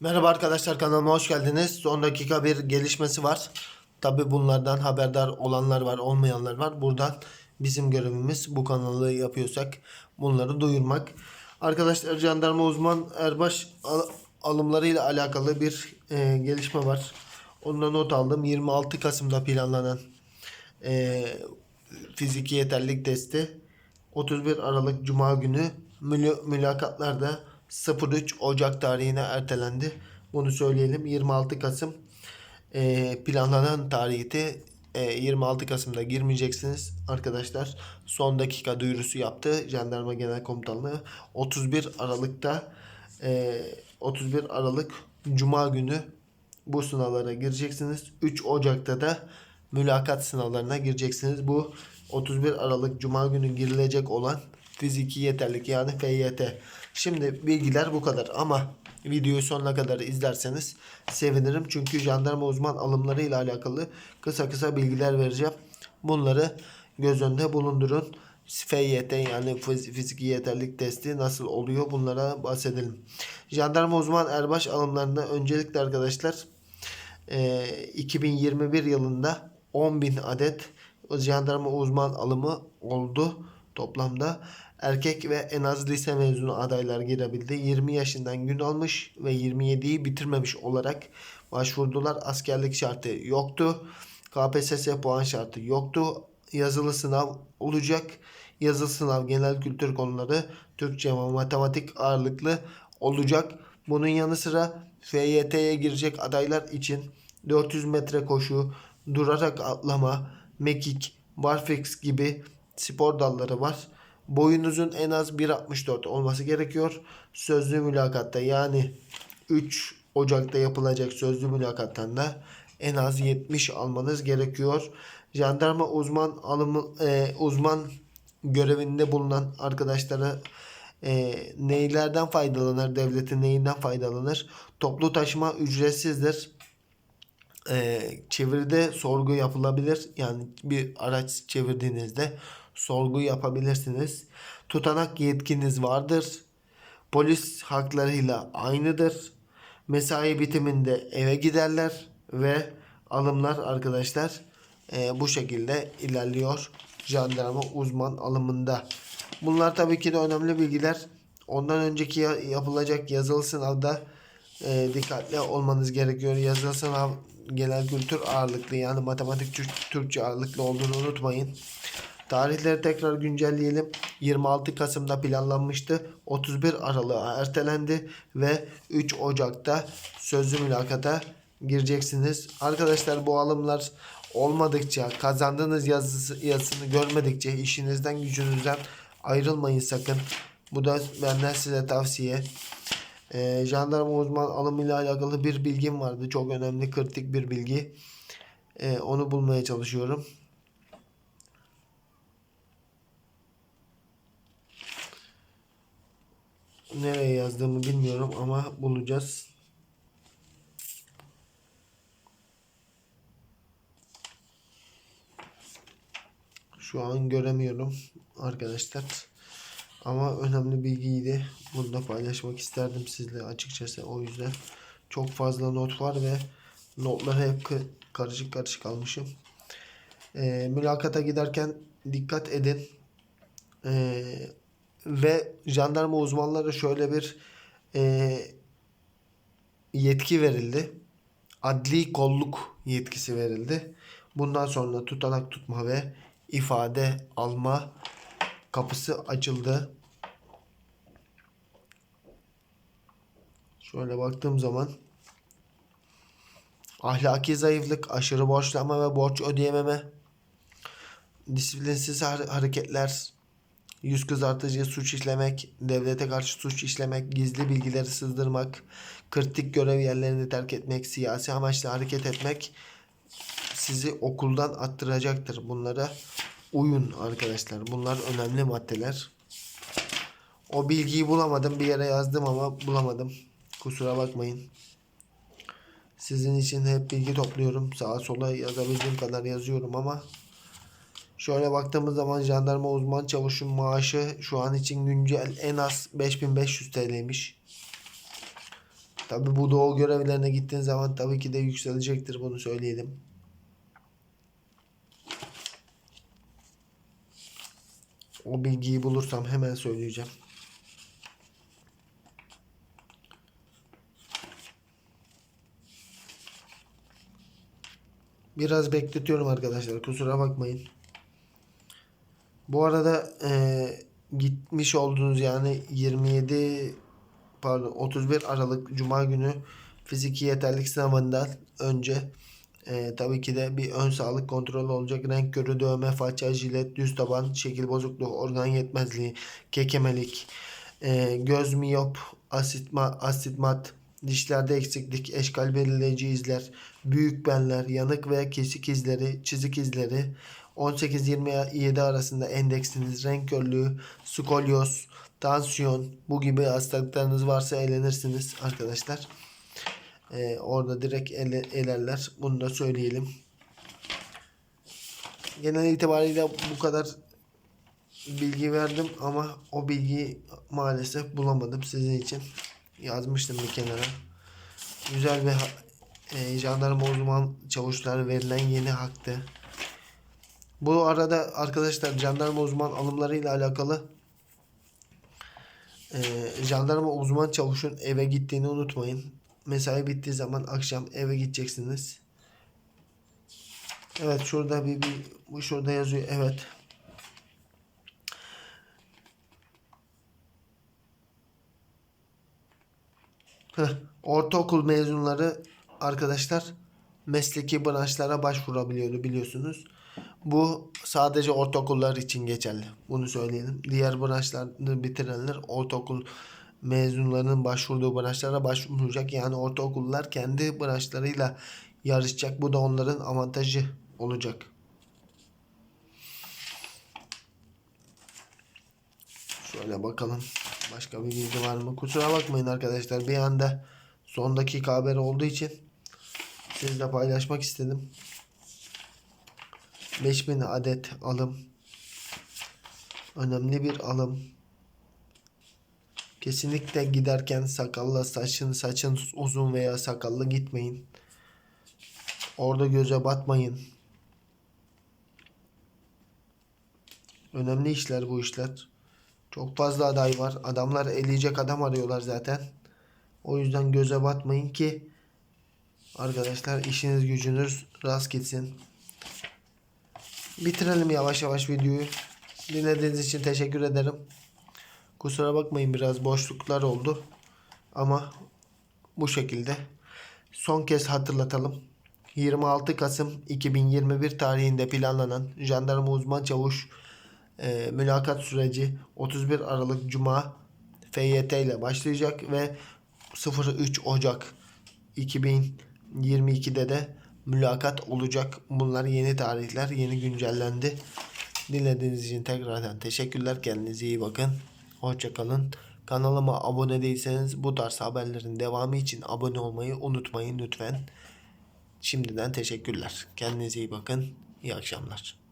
Merhaba arkadaşlar kanalıma hoş geldiniz. Son dakika bir gelişmesi var. Tabi bunlardan haberdar olanlar var olmayanlar var. Buradan bizim görevimiz bu kanalı yapıyorsak bunları duyurmak. Arkadaşlar jandarma uzman Erbaş al- alımlarıyla alakalı bir e, gelişme var. Ondan not aldım. 26 Kasım'da planlanan e, fiziki yeterlilik testi 31 Aralık Cuma günü mülakatlarda 03 Ocak tarihine ertelendi. Bunu söyleyelim. 26 Kasım e, planlanan tarihte e, 26 Kasım'da girmeyeceksiniz arkadaşlar. Son dakika duyurusu yaptı Jandarma Genel Komutanlığı. 31 Aralık'ta e, 31 Aralık Cuma günü bu sınavlara gireceksiniz. 3 Ocak'ta da mülakat sınavlarına gireceksiniz. Bu 31 Aralık Cuma günü girilecek olan fiziki yeterlik yani FYT. Şimdi bilgiler bu kadar ama videoyu sonuna kadar izlerseniz sevinirim. Çünkü jandarma uzman alımları ile alakalı kısa kısa bilgiler vereceğim. Bunları göz önünde bulundurun. FYT yani fiz- fiziki yeterlik testi nasıl oluyor bunlara bahsedelim. Jandarma uzman erbaş alımlarında öncelikle arkadaşlar e, 2021 yılında 10.000 adet jandarma uzman alımı oldu toplamda. Erkek ve en az lise mezunu adaylar girebildi. 20 yaşından gün almış ve 27'yi bitirmemiş olarak başvurdular. Askerlik şartı yoktu. KPSS puan şartı yoktu. Yazılı sınav olacak. Yazılı sınav genel kültür konuları Türkçe ve matematik ağırlıklı olacak. Bunun yanı sıra FYT'ye girecek adaylar için 400 metre koşu, durarak atlama, mekik, barfix gibi spor dalları var. Boyunuzun en az 1.64 olması gerekiyor. Sözlü mülakatta yani 3 Ocak'ta yapılacak sözlü mülakattan da en az 70 almanız gerekiyor. Jandarma uzman alımı e, uzman görevinde bulunan arkadaşlara e, neylerden faydalanır, devletin neyinden faydalanır? Toplu taşıma ücretsizdir. E, çeviride sorgu yapılabilir. Yani bir araç çevirdiğinizde sorgu yapabilirsiniz. Tutanak yetkiniz vardır. Polis haklarıyla aynıdır. Mesai bitiminde eve giderler ve alımlar arkadaşlar e, bu şekilde ilerliyor jandarma uzman alımında. Bunlar tabii ki de önemli bilgiler. Ondan önceki ya- yapılacak yazılı sınavda e, dikkatli olmanız gerekiyor. Yazılı sınav genel kültür ağırlıklı yani matematik Türk- Türkçe ağırlıklı olduğunu unutmayın. Tarihleri tekrar güncelleyelim. 26 Kasım'da planlanmıştı. 31 Aralık'a ertelendi ve 3 Ocak'ta sözlü mülakata gireceksiniz. Arkadaşlar bu alımlar olmadıkça, kazandığınız yazısı, yazısını görmedikçe işinizden gücünüzden ayrılmayın sakın. Bu da benden size tavsiye. Ee, jandarma uzman alımıyla alakalı bir bilgim vardı. Çok önemli, kritik bir bilgi. Ee, onu bulmaya çalışıyorum. Nereye yazdığımı bilmiyorum ama bulacağız. Şu an göremiyorum arkadaşlar. Ama önemli bilgiydi. Bunu da paylaşmak isterdim sizle açıkçası. O yüzden çok fazla not var ve notları hep karışık karışık almışım. Ee, mülakata giderken dikkat edin. Ee, ve jandarma uzmanlara şöyle bir e, yetki verildi. Adli kolluk yetkisi verildi. Bundan sonra tutanak tutma ve ifade alma kapısı açıldı. Şöyle baktığım zaman ahlaki zayıflık, aşırı borçlanma ve borç ödeyememe, disiplinsiz har- hareketler, yüz kızartıcı suç işlemek, devlete karşı suç işlemek, gizli bilgileri sızdırmak, kritik görev yerlerini terk etmek, siyasi amaçla hareket etmek sizi okuldan attıracaktır. Bunlara uyun arkadaşlar. Bunlar önemli maddeler. O bilgiyi bulamadım. Bir yere yazdım ama bulamadım. Kusura bakmayın. Sizin için hep bilgi topluyorum. Sağa sola yazabildiğim kadar yazıyorum ama Şöyle baktığımız zaman jandarma uzman çavuşun maaşı şu an için güncel en az 5500 TL'ymiş. Tabi bu doğu görevlerine gittiğin zaman tabii ki de yükselecektir bunu söyleyelim. O bilgiyi bulursam hemen söyleyeceğim. Biraz bekletiyorum arkadaşlar. Kusura bakmayın. Bu arada eee, gitmiş olduğunuz yani 27 pardon 31 Aralık Cuma günü fiziki yeterlik sınavından önce eee, tabii ki de bir ön sağlık kontrolü olacak. Renk körü, dövme, faça, jilet, düz taban, şekil bozukluğu, organ yetmezliği, kekemelik, eee, göz miyop, asitma, astigmat, dişlerde eksiklik, eşkal belirleyici izler, büyük benler, yanık veya kesik izleri, çizik izleri, 18-27 arasında endeksiniz, renk körlüğü, skolyoz, tansiyon bu gibi hastalıklarınız varsa eğlenirsiniz arkadaşlar. Ee, orada direkt ele, elerler. Bunu da söyleyelim. Genel itibariyle bu kadar bilgi verdim ama o bilgiyi maalesef bulamadım sizin için. Yazmıştım bir kenara. Güzel ha- e, jandarma uzman çavuşlara verilen yeni haktı. Bu arada arkadaşlar jandarma uzman alımlarıyla alakalı e, jandarma uzman çavuşun eve gittiğini unutmayın. Mesai bittiği zaman akşam eve gideceksiniz. Evet şurada bir, bir bu şurada yazıyor. Evet. Heh, ortaokul mezunları arkadaşlar mesleki branşlara başvurabiliyordu biliyorsunuz. Bu sadece ortaokullar için geçerli. Bunu söyleyelim. Diğer branşlarını bitirenler ortaokul mezunlarının başvurduğu branşlara başvuracak. Yani ortaokullar kendi branşlarıyla yarışacak. Bu da onların avantajı olacak. Şöyle bakalım. Başka bir bilgi var mı? Kusura bakmayın arkadaşlar. Bir anda son dakika haberi olduğu için sizle paylaşmak istedim. 5000 adet alım. Önemli bir alım. Kesinlikle giderken sakalla saçın saçın uzun veya sakallı gitmeyin. Orada göze batmayın. Önemli işler bu işler. Çok fazla aday var. Adamlar eleyecek adam arıyorlar zaten. O yüzden göze batmayın ki arkadaşlar işiniz gücünüz rast gitsin. Bitirelim yavaş yavaş videoyu. Dinlediğiniz için teşekkür ederim. Kusura bakmayın biraz boşluklar oldu. Ama bu şekilde. Son kez hatırlatalım. 26 Kasım 2021 tarihinde planlanan jandarma uzman çavuş e, mülakat süreci 31 Aralık Cuma FYT ile başlayacak ve 03 Ocak 2022'de de mülakat olacak. Bunlar yeni tarihler, yeni güncellendi. Dinlediğiniz için tekrardan teşekkürler. Kendinize iyi bakın. Hoşçakalın. Kanalıma abone değilseniz bu tarz haberlerin devamı için abone olmayı unutmayın lütfen. Şimdiden teşekkürler. Kendinize iyi bakın. İyi akşamlar.